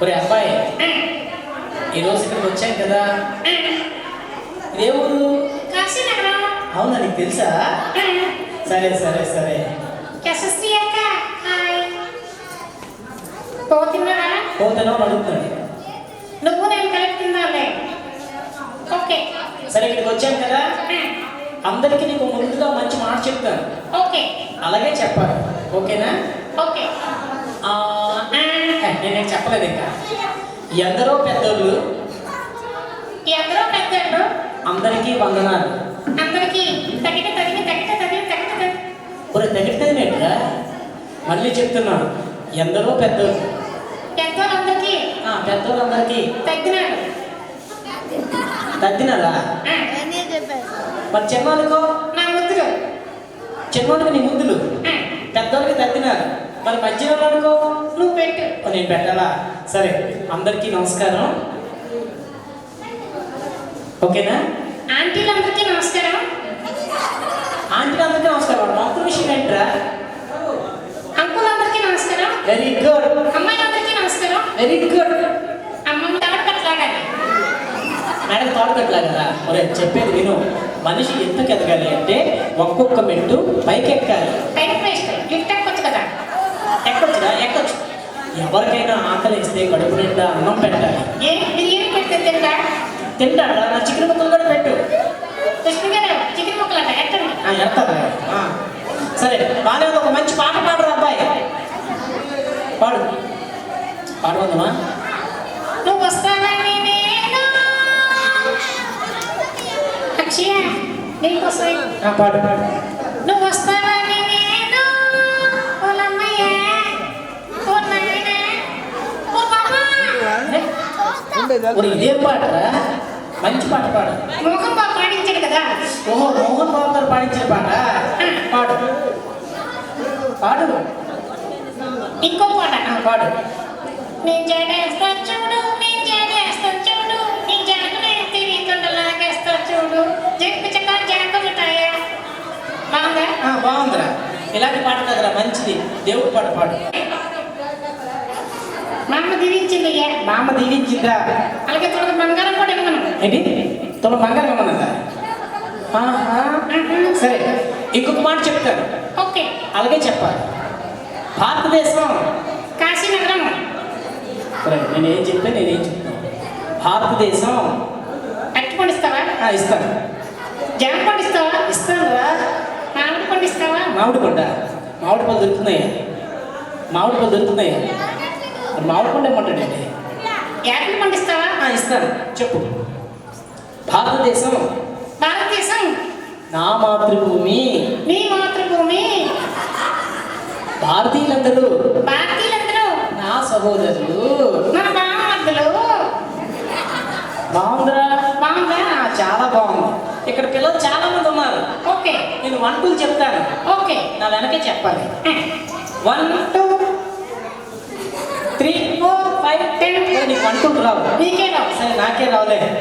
ఒరే అబ్బాయి ఈరోజు ఇక్కడికి వచ్చాం కదా. ఇదే ఊరు అవునా నీకు తెలుసా? సరే సరే సరే. యశస్వి అక్క హాయ్. పోతున్నావా నువ్వు నేను కలిపి తిందాంలే ఓకే. సరే ఇక్కడికి వచ్చాం కదా. అందరికీ నీకు ముందుగా మంచి మాట చెప్తాను. ఓకే. అలాగే చెప్పాలి. ఓకేనా? ఓకే. ఏ, చెప్పలేదు ఇంకా ఎందరో పెద్దోళ్ళు ఎందరో పెద్దలు అందరికీ వందనాలు. అందరికీ తగిన తగిట తగిన తగిట తగిన ఒరే తగ్గితేనేట్రా మళ్ళీ చెప్తున్నాను ఎందరో పెద్దోళ్ళు. ఎంతో అందరికీ ఆ, పెద్దోళ్ళందరికీ. తగ్గినాడు తగ్గినలా ఆ, మరి చిన్నోళ్ళకో? నా ముద్దులు చిన్నోళ్ళకి నీ ముద్దులు తగ్గినారు మరి మధ్యలో అనుకో నువ్వు పెట్టు. నేను పెట్టాలా? సరే అందరికీ నమస్కారం. ఓకేనా? ఆంటీలందరికీ నమస్కారం. ఆంటీ అందరికీ నమస్కారం మాకు విషయం ఏంట్రా? అంకులందరికీ నమస్కారం. వెరీ గుడ్ అమ్మాయిలందరికీ నమస్కారం. వెరీ గుడ్ అమ్మమ్మ తవట కట్లాగాలి మేడం తోడకట్లా కదా ఒరే చెప్పేది విను. మనిషి ఎందుకు ఎదగాలి అంటే ఒక్కొక్క మెట్టు పైకి ఎక్కాలి టైం వేస్ట్ లిఫ్ట్ ఎక్కొచ్చు కదా ఎక్కొచ్చురా ఎక్కొచ్చు. ఎవరికైనా ఆకలి ఇస్తే కడుపు నిండా అన్నం పెట్టాలి. ఏ బిర్యానీ పెడితే తింటా? తింటాడా నా చికెన్ ముక్కలు కూడా పెట్టు. కృష్ణ గారు చికెన్ ఎట్టండి. సరే బాగానే ఒక మంచి పాట పాడరు అబ్బాయి. పాడు. పాడమందమా నువ్వు వస్తావని నేను? అక్షయ నీకోసం పాడు పాడు. నువ్వు వస్తావని ఇదేం పాటరా మంచి పాట పాడు. మోహన్ బాబు పాడించాడు కదా. ఓహో మోహన్ బాబు గారు పాడించిన పాట? పాడు. పాడు. ఇంకో పాట. ఆ, పాడు. నేను జడేస్తా చూడు నేను జడేస్తా చూడు నేను తిరిగి లాగేస్తా చూడు. జగ్గు చక్క జడకుతాయా బాగుందా? బాగుందిరా. ఇలాంటి పాట కదరా మంచిది. దేవుడి పాట పాడు. మా అమ్మ దీవించింది అయ్యా మా అమ్మ దీవించిందా? అలాగే త్వరగా బంగారం కూడా ఇవ్వను ఏంటి? తమ బంగారం ఆహా. సరే ఇంకొక మాట చెప్తాను. ఓకే. అలాగే చెప్పాలి. భారతదేశం కాశీనగరం. సరే నేనేం చెప్తే నేనేం చెప్తాను. భారతదేశం అట్టి పండిస్తావా ఇస్తాను. జామ పండిస్తావా ఇస్తానురా. మామిడి పండిస్తావా మామిడి పండ? మామిడి పళ్ళు దొరుకుతున్నాయి? మామిడి పళ్ళు దొరుకుతున్నాయి? మరి మామిడి పండు ఏమంటాడండి యాపిల్ పండిస్తావా ఇస్తాను. చెప్పు. భారతదేశం. భారతదేశం. నా మాతృభూమి. నీ మాతృభూమి. భారతీయులందరూ. భారతీయులందరూ. నా సహోదరులు. మన బామర్దులు బాగుందిరా బాగుందా? ఆ, చాలా బాగుంది. ఇక్కడ పిల్లలు చాలా మంది ఉన్నారు. ఓకే. నేను వన్ టూ చెప్తాను. ఓకే. నా వెనకే చెప్పాలి. వన్ టూ నీకు వన్ రావు నీకే రావు. సరే నాకే రావులే.